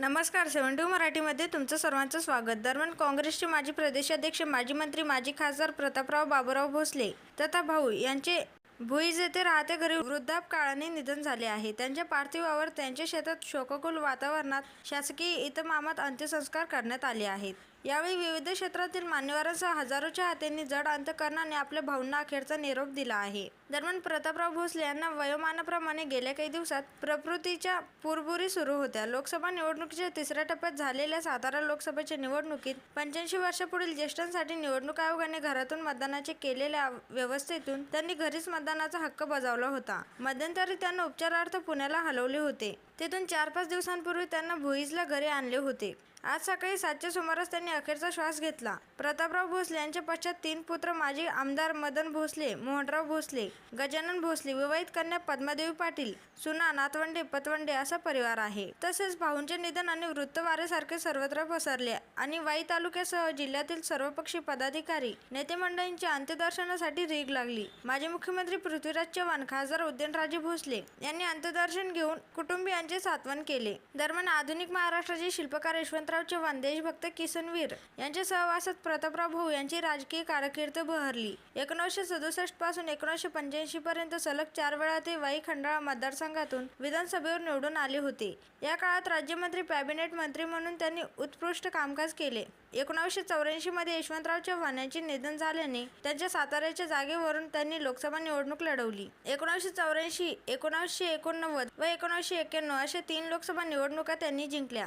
नमस्कार सेवन टू मराठीमध्ये तुमचं सर्वांचं स्वागत. दरम्यान काँग्रेसचे माजी प्रदेशाध्यक्ष माजी मंत्री माजी खासदार प्रतापराव बाबूराव भोसले तथा भाऊ यांचे भुईज येथे राहते घरी वृद्धाप काळाने निधन झाले आहे. त्यांच्या पार्थिवावर त्यांच्या शेतात शोककुल वातावरणात शासकीय इतमामात अंत्यसंस्कार करण्यात आले आहेत. यावेळी विविध क्षेत्रातील मान्यवरांसह हजारोच्या हातांनी जड अंतकरणाने आपल्या भाऊंना अखेरचा निरोप दिला आहे. दरम्यान प्रतापराव भोसले यांना वयोमानाप्रमाणे गेल्या काही दिवसात प्रकृतीच्या पुरबुरी सुरू होत्या. लोकसभा निवडणुकीच्या तिसऱ्या टप्प्यात झालेल्या सातारा लोकसभेच्या निवडणुकीत पंच्याऐंशी वर्षापुढील ज्येष्ठांसाठी निवडणूक आयोगाने घरातून मतदानाचे केलेल्या व्यवस्थेतून त्यांनी घरीच मतदानाचा हक्क बजावला होता. मध्यंतरी त्यांना उपचारार्थ पुण्याला हलवले होते. तेथून चार पाच दिवसांपूर्वी त्यांना भुईजला घरी आणले होते. आज सकाळी सातच्या सुमारास त्यांनी अखेरचा श्वास घेतला. प्रतापराव भोसले यांच्या पश्चात तीन पुत्र माजी आमदार मदन भोसले मोहनराव भोसले गजानन भोसले विवाहित कन्या पद्मादेवी पाटील सुना नातवंडे पतवंडे असा परिवार आहे. तसेच भाऊंचे निधन आणि वृत्तवारेसारखे सर्वत्र पसरले आणि वाई तालुक्यासह जिल्ह्यातील सर्वपक्षी पदाधिकारी नेते मंडळींच्या अंत्यदर्शनासाठी रीग लागली. माजी मुख्यमंत्री पृथ्वीराज चव्हाण खासदार उदयनराजे भोसले यांनी अंत्यदर्शन घेऊन कुटुंबियांचे सात्वन केले. दरम्यान आधुनिक महाराष्ट्राचे शिल्पकार यशवंतराव चव्हाण देशभक्त किसनवीर यांच्या सहवासात प्रतापराव भाऊ यांची राजकीय कारकीर्द बहरली. एकोणीसशे सदुसष्टपासून एकोणीसशे पंच्याऐंशी पर्यंत सलग चार वेळा ते वाई खंडाळा मतदारसंघातून विधानसभेवर निवडून आले होते. या काळात राज्यमंत्री कॅबिनेट मंत्री म्हणून त्यांनी उत्कृष्ट कामकाज केले. एकोणावीसशे चौऱ्याऐंशी मध्ये यशवंतराव चव्हाण यांचे निधन झाल्याने त्यांच्या साताऱ्याच्या जागेवरून त्यांनी लोकसभा निवडणूक लढवली. एकोणीसशे चौऱ्याऐंशी एकोणावीसशे एकोणनव्वद व एकोणीसशे एक्क्याण्णव अशा तीन लोकसभा निवडणुका त्यांनी जिंकल्या.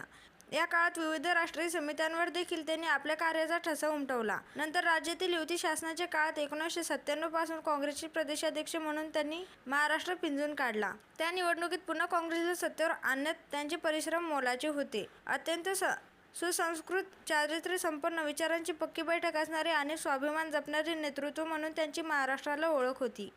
या काळात विविध राष्ट्रीय समित्यांवर देखील त्यांनी आपल्या कार्याचा ठसा उमटवला. नंतर राज्यातील युती शासनाच्या काळात एकोणीसशे सत्त्याण्णवपासून काँग्रेसचे प्रदेशाध्यक्ष म्हणून त्यांनी महाराष्ट्र पिंजून काढला. त्या निवडणुकीत पुन्हा काँग्रेसला सत्तेवर आणण्यात त्यांचे परिश्रम मोलाचे होते. अत्यंत स सुसंस्कृत चारित्र्य संपन्न विचारांची पक्की बैठक असणारे आणि स्वाभिमान जपणारे नेतृत्व म्हणून त्यांची महाराष्ट्राला ओळख होती.